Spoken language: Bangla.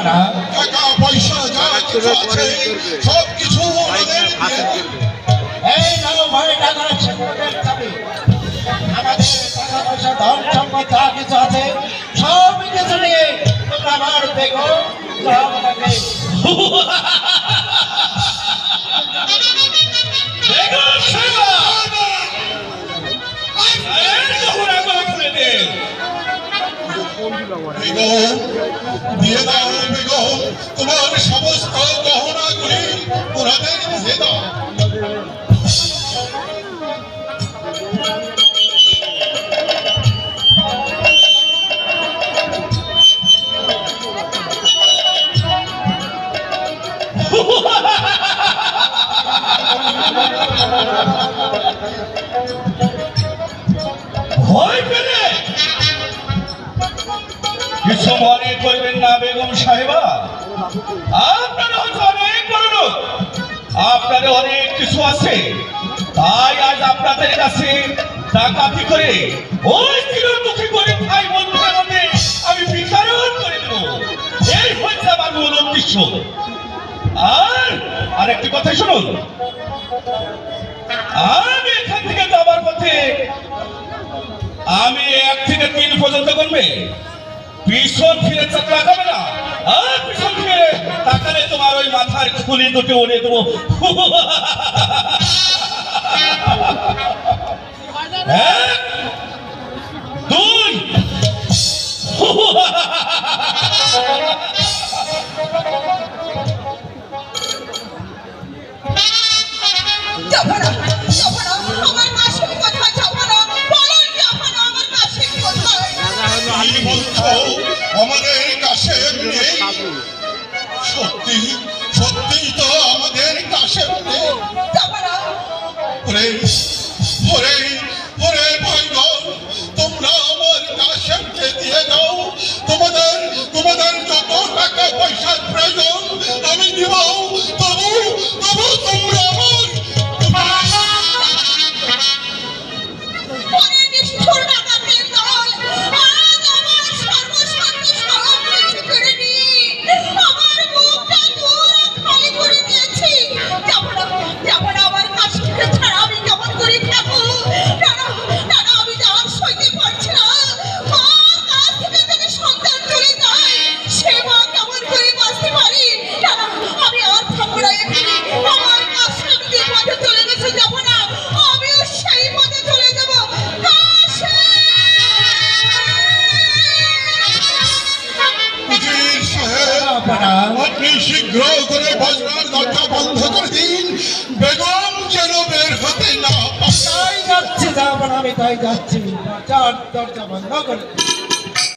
না টাকা পয়সা যা কিছু আছে সব কিছু এই নাও ভাই টাকা সেগুলোদের চাবি আমাদের টাকা পয়সা ধন সম্পদ যা কিছু আছে সব কিছু নিয়ে তোমরা আমার দেখো বেগম দিয়ে দাও বেগম তোমার সমস্ত গহনাগুলি ওনাদের দিয়ে কিছু মনে করবেন না বেগম সাহেবা? আপনার হয়তো অনেক বড় লোক। আপনাদের অনেক কিছু আছে। তাই আজ আপনাদের কাছে ডাকাতি করে ওই মুখে করে ভাই বন্ধুদের মধ্যে আমি বিতরণ করে দেব। এই হচ্ছে আমার মূল উদ্দেশ্য। আর আরেকটি কথা শুনুন। আমি এখান থেকে যাবার পথে আমি এক থেকে তিন পর্যন্ত করবে। পিছন ফিরে চোখ লাগাবে না? আর পিছন ফিরে তাকালে তোমার ওই মাথার খুলি দুটো উড়ে দেবো। এক, সত্যি সত্যিই তো আমাদের কাছে ওরে ওরে সাহেব আপনি শীঘ্র করে বজরার দরজা বন্ধ করে বেগম যেন বের না তাই যাচ্ছি যাব না আমি তাই যাচ্ছি। চার দরজা বন্ধ করে